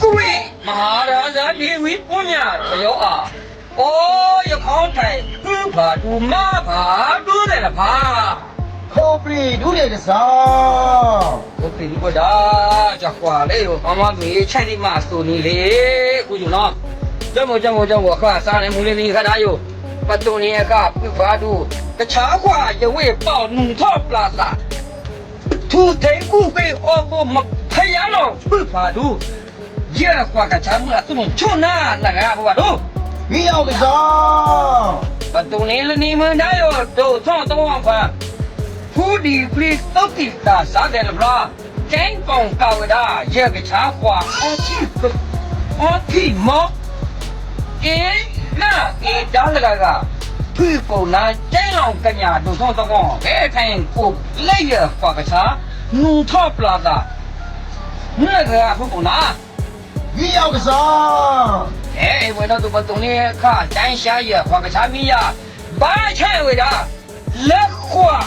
သူ့မဟာရာဇာဒီဝိပုညသယောအာဩယခေါင်းထိုင်သူဘာသူမဘာသူတဲ့ဘာခေါ်ပြီဒုရတဲ့စာကိုပြီဘဒါကြွာလေမမမေချိုင်ဒီမဆိုနေလေကိုကျွန်တော်ကြမကြမကြမအခါစားနေမူလေးနေခါသားယောပတုန်ရကပြုဘာသူတခြားကွာရဝေပေါနုံထော့ပလာစာသူတဲ့ကူပေအောမဖယားတော့ပြုဘာသူ Dia kuat kacang tu muncul nak nak aku aduh. Miau ke dong. Batu ni le ni mana yo tu tu tu apa. Pudi pli tu kita sadel bra. Keng pong kau dah ye ke cha kuat. Oh ti oh ti mo. Eh na eh dah laga ga. ဖိကုန်နာကျဲလောင်ကညာတို့သောသောကောဘဲခိုင်ကိုလက်ရကွာကစားနူထော့ပလာတာငါကဘုကုန်နာ 你要个啥？哎，问到这么懂的，看，咱下也换个啥米呀，八千为的，热货，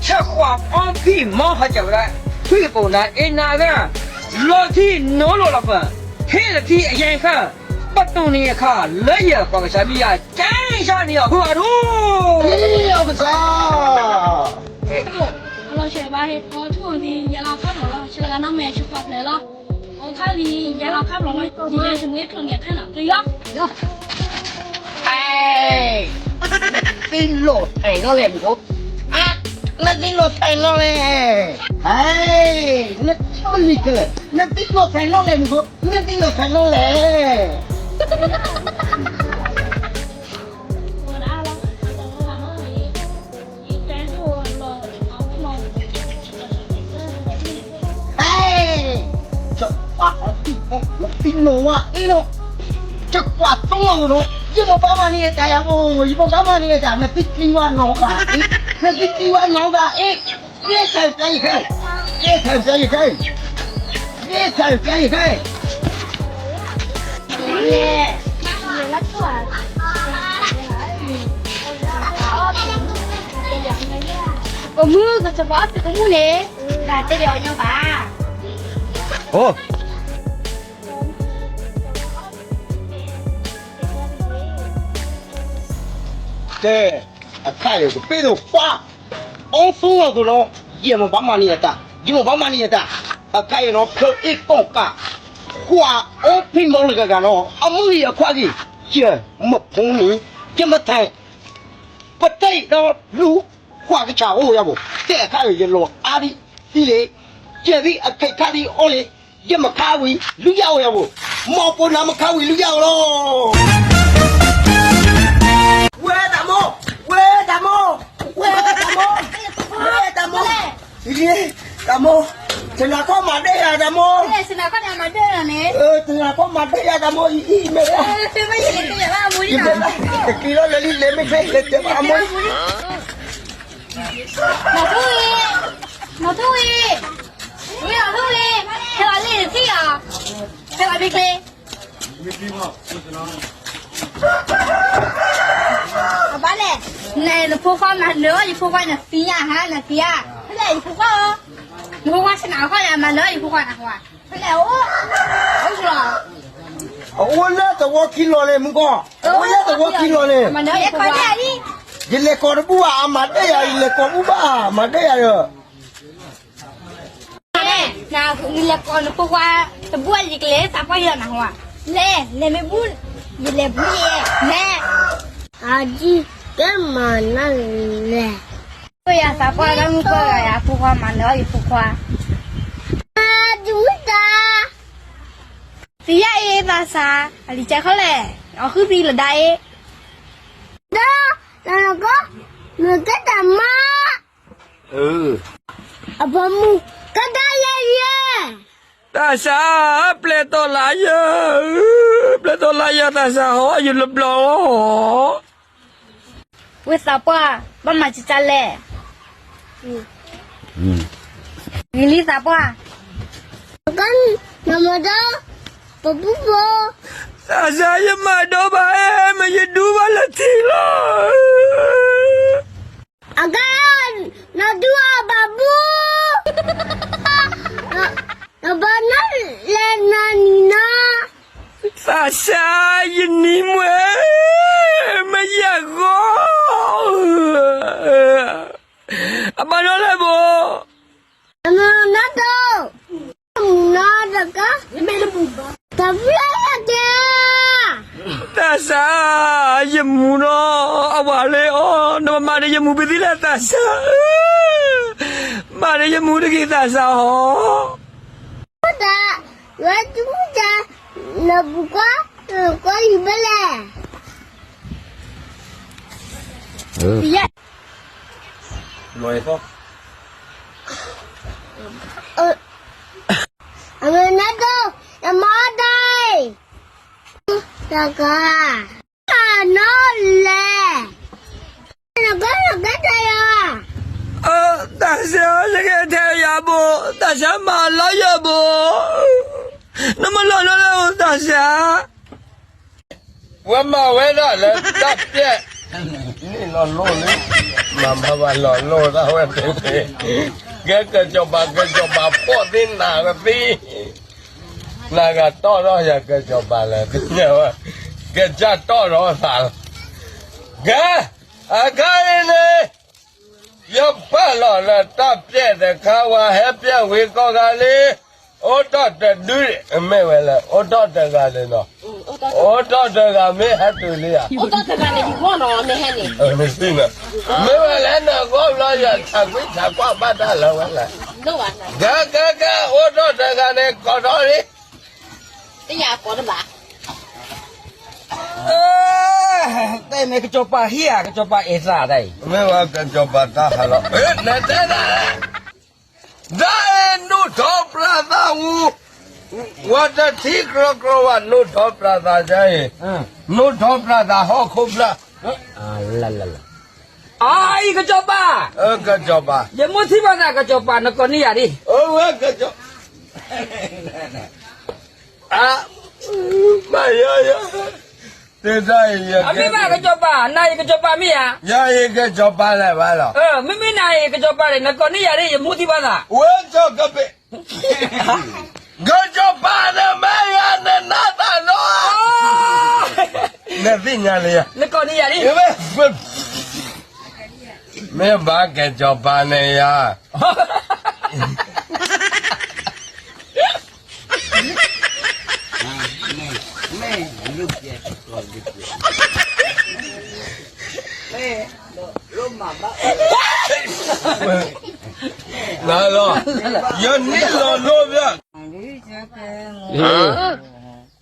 吃货，放屁，忙还接不来，腿不难，人难干，裸体裸裸了分，黑了皮眼看，不懂的看，二也换个啥米呀，咱先你要换住，你要个啥？老师把那土地也拉开了，现在俺们也去发了。你养老看龙威，你这什么也看脸看了，对呀。哎，金罗太高了，不？啊，那金罗太高了，哎，那超厉害了，那金罗太高了，不？那金罗太高了。 너와 이노 적과 똥으로 이노 빠마니에 따야고 이번 빠마니에 따면 삐띠와 너가 이 삐띠와 너가 이 예살 짜이 해 예살 짜이 해 예살 짜이 해 예. Ờ mưa rồi cho bó thì cũng muốn nè Là tới đèo nhau bà Ồ တော့တော့ရေမဘာမနီရတာဒီမဘာမနီရတာအခါရတော့ဖြိုအိကောကခွာအောင်ဖိမောလကကတော့အမှုရခွာကြီးကျမဖုံးနေကျမထိုင်ပတိတ်တော့လူခွာကချာဟိုရဖို့တဲ့အခါရရလောအာဒီဒီလေကျက်ပြီးအခိတ်ခါဒီအော်လေရမခါဝီလူရောက်ရဖို့မော်ပေါ်နာမခါဝီလူရောက်လောဝဲ မိုးလေတမိုးဒီတမိုးစနာကောမတဲ့ရတမိုးလေစနာကောမတဲ့ရနဲ့เออစနာကောမတဲ့ရတမိုးဤမေရဖေမေရကရပါမူရီနာကီလိုလလီလေမေဖဲလက်တပါမိုးမထူရီမထူရီဝေရထူရီဖဲပါလေးဖီယာဖဲပါဘိကလေးဘိကလေးမဟုတ်စနာဘာလဲ này là phụ khoa mà nữa thì phụ khoa là phía ha là phía thế này phụ khoa phụ khoa sẽ nào khoa là mà nữa thì phụ khoa là hòa thế này ô ô rồi โอ้ยแล้วแต่ว่ากินเลยมึงก็โอ้ยแล่าจะว่ากินเลยมาเล็กกว่านี้ยิ่งเล็กกว่าบัวมาได้ยังเล็กกว่าบัวมาได้ยังเนี่ยนาคือเล็กกว่าบัวาจะบัวยิ่งเล็กสักกว่ยัะนะหัวเล่เล่ไม่บุญยิ่งเล็กบุญเล่แม่อาจี 干嘛嘞？对呀，啥瓜咱们过来呀，不花嘛，聊也不花。啊，就是的。对呀，也把啥，啊，你讲好嘞，然后比了大耶。đó à, là có người cái tà ma ừ à bà mu cái đó là gì ta sa ple to la ya ple to la ya ta sa ho yu lo blo ho အကန်နဒူအဘဘူနဘာနလဲနာနီနာရှာယနီမွေမရကော အမနော်လည်းဘောအမနာတော့နာတကမေလဘူဘာတပြရတဲ့တဆာယမူနော်အဝါ လေအော်နမမရယမူပတိလာတဆာမရယမူတကိတဆာဟောဟုတ်တာဝတ်တူကြနဘူကကိုရီဘလဲပြရလွယ်တော့အမနာတော့အမ တိုင်းတကအာနော်လေနဂရဂတရ အော်တဆာစကတဲ့ရဘောတဆာမလာရဘောနမလာလာတဆာ ဝမဝဲတော့လည်းတပ်ပြက်นี่รอโลเลยมามาว่าหล่อโลซะเว้ยแกก็จบมาก็จบมาพ่อตินหน้าก็ตีหน้าก็ต่อรออย่าก็จบมาแล้วเนี่ยว่าแกจะต่อรอสาแกอาก ဩတတဒွိအမေဝဲလာဩတတကလည်းနော်ဩတတကမေဟတ်တူလေးอ่ะဩတတကလည်းဒီခေါ်နော်မေဟဲ့နေအမေစင်းနာမေဝဲလာနော်ကောလာရသာကွိသာကွာပတ်တာလောဝဲလာလောဝါနာဂဂဂဩတတကလည်းကောတော်လေးတရားကောတော်လားတဲ့နေကချပါဟီယာကချပါအေစာတဲ့မေဝကချပါတာဟာလောအေနတဲ့ဒါဒါ ทอปราตาวูว่าจะที่กรกรวันนูทอปราตาใจนูทอปราตาฮอคุบละอ่าละละลอ๋ออีกจบปะเออกจบป่ะยังมุที่บ้านะกจบปะนกนี่อะไรเออกจบอะไม่เยอะเยอะเต้ใจเยอะไม่มากจบปะนายกจบปะมีอะยายกจบปะเลยวะหรอเออไม่ไม่นายกจบปะเลยนกนี่อะไรยังมุที่บ้านอะเออยจบกับ Gojo para maya na nata no. Ne vinya le ya. Ne ko ni ya ni. Ye me ba gojo pa ne ya. Me look at it. Me lo mama. လာလာယနေ့လာလို့ဗျ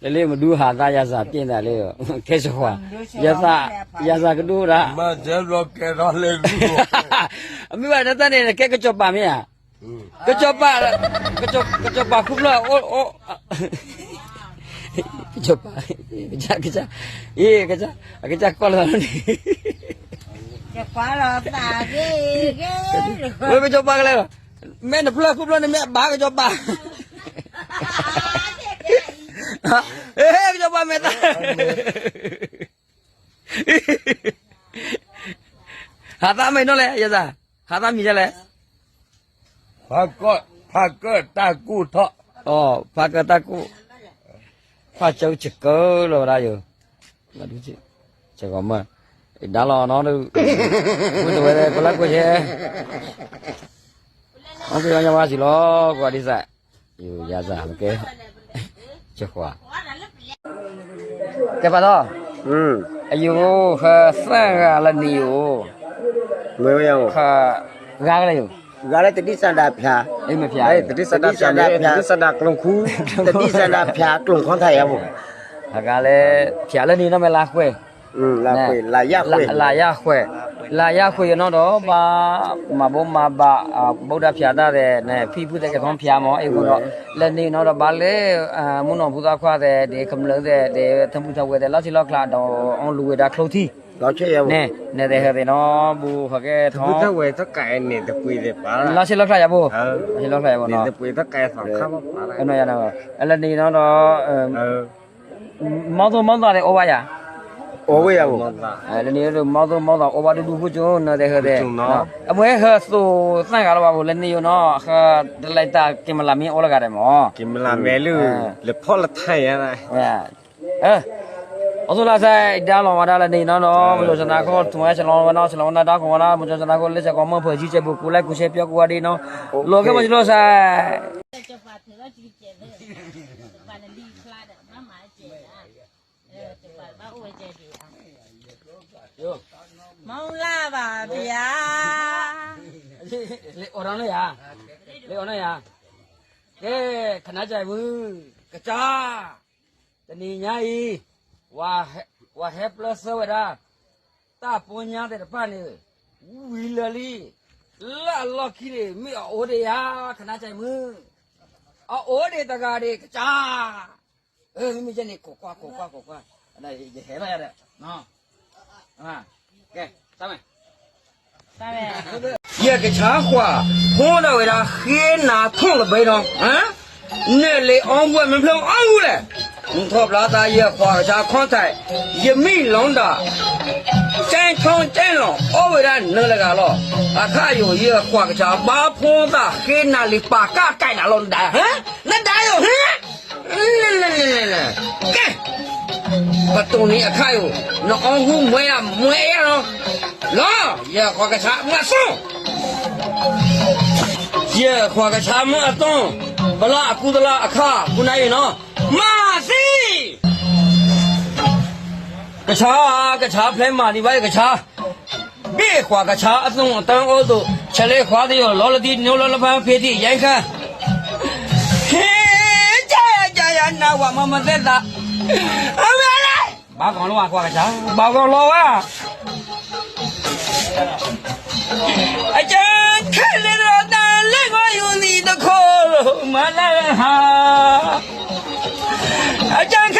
လေလေမဒူဟာသားရစာပြင်တာလေခဲချွာရစာရစာကဒူရာမဂျဲလောကဲရလေကူအမိပါတတ်နေကဲကချောပါမင်းကချောပါကချောကချောပါခုလာအိုအိုကချောပါကချာကချာအေးကချာကချာကောလာနေကပါလာတာကြီးကြီးဘယ်မချောပါကလေး แม่น่ะพลาคุบแล้วแม่บ้าก็จบบ้าเฮ้ยจบบ้าแม่ตาหาตาไม่นั่นแหละยะซาหาตามีจะแหละพาก็พาก็ตากูเถาะอ๋อพาก็ตากูพาเจ้าจิกเกอร์เราได้อยู่มาดูจิจะก็มาဒါလောနော်တို့ဘုဒ္ဓဝဲကလပ်ကိုချေ oma. Eh, dalam no tu. Kudu ada pelak ku je. Oke, hanya masih lo gua di sa. Yo, ya sa, oke. Cek wa. Ke pa to? อืม Ayo, ha sang la ni yo. မွေးရအောင် Ha ga ga yo. ငါလည်းတတိစန္ဒဖြာ Ai me pia. တတိစန္ဒဖြာတတိစန္ဒကလုံခူတတိစန္ဒဖြာကလုံခွန်ထိုင်ရဖို့ Ha ga le pia la ni no me la khue. อืมလာခွေလာရခွေ လာရခွဲလာရခွဲရတော့ဘာမဘုံမဘာဗုဒ္ဓဖျာတာတဲ့နဲ့ဖိဖုတဲ့ကောင်ဖျာမောအေကတော့လက်နေတော့ဘာလဲအမုံတော်ဘုရားခွာတဲ့ဒီကမလို့တဲ့ဒီသံပူတော်ဝဲတဲ့လောက်ချီလောက်ခလာတော့အောင်လူဝဲတာခလုတ်သီ တော့ချေရဖို့ နဲ့နဲ့တဲ့ဟဲ့တဲ့နော်ဘူးခကဲထော ဘု င်း ဒ္ဓဝေသက်ကဲနေတပွေတယ်ပါလား လောက်ချီလောက်ခလာရဖို့ ဟုတ် လောက်ချီလောက်ခလာရဖို့နော် တပွေသက်ကဲဆောင်ခါပါပါလား အဲ့တော့ရတော့အဲ့လက်နေတော့ เออ မောင်းတော့မောင်းတော့တဲ့ဩဝါရ overweight ကိုအဲလနေလို့မောက်တော့မောက်တော့ over to ဘူးကျွန်တော်နော်တဲ့ဟဲ့တဲ့အမွဲဟဆိုစိုက်ကားတော့ပါဘူးလနေရောနော်အခါဒလိုက်တာကင်မလာမင်းအော်လာကြတယ်မောကင်မလာမဲလို့လဖော်လထိုင်ရတာအဲအစလာဆိုင်ဒါလောမှာဒါလည်းနေနော်နော်ဘလို့စနာခေါ်သူမချလောနော်ချလောနာဒါကောနာမချစနာကိုလက်ချက်ကောမဖွဲ့ကြီးချက်ဘူးကိုလိုက်ကိုချက်ပြောကိုဝဒီနော်လောကမချလို့ဆိုင်ကျပါသေးတော့ကြည့်ကြတယ်ဘာလဲလီခလာတယ်မမကျဲ တာအဲကျပါဘာဝဲကျဲဒီအောင်မောင်လာပါဗျာလေအော်ရမ်းလေယာလေအော်နေယာကဲခဏကြိုက်ဘူးကကြာတနေညာဤဝါဝါဟက်ပလတ်ဝဒါတာပွန်ညာတဲ့ပန်နေဝီလလီလာလော်ခီလေမေအိုဒီယာခဏကြိုက်ဘူးအိုဒီတကားဒီကကြာ 呃，没们叫你呱呱呱呱呱呱，那也黑了呀的，喏，啊，给上面，上面，一个钱花，红的为啥黑拿铜了白上，啊？那来安国门票安过来，你托不拉大爷花个下矿财，一没弄的，真穷真穷，我为啥弄那个了？啊，还有一个花个钱，把房子黑拿里把家盖那弄的，啊？那哪有？啊 လဲလဲလဲလဲကဲပတုန်นี่အခိုက်ကိုနှောင်းဟုမွဲရမွဲရတော့လောရခေါ်ကစားမဆုံးရခေါ်ကစားမအသွန်ဘလာအကုဒလာအခခုနိုင်ရနော်မာစီကစားကစားဖလဲမာဒီပါကစားဘေးခွာကစားအသွန်အတန်းအိုးတို့ချလဲခွာတယ်ရောလောလတိညိုလလပန်းဖေးတိရိုင်းခမ်း နာဝမမသက်တာအမေလေးဘာကောင်လုံးကွာကြာဘာကောင်လောဝါအကျဉ်းခက်လေတော့တန်လက်ကိုယူနေတခေါ်မလာဟာအကျဉ်း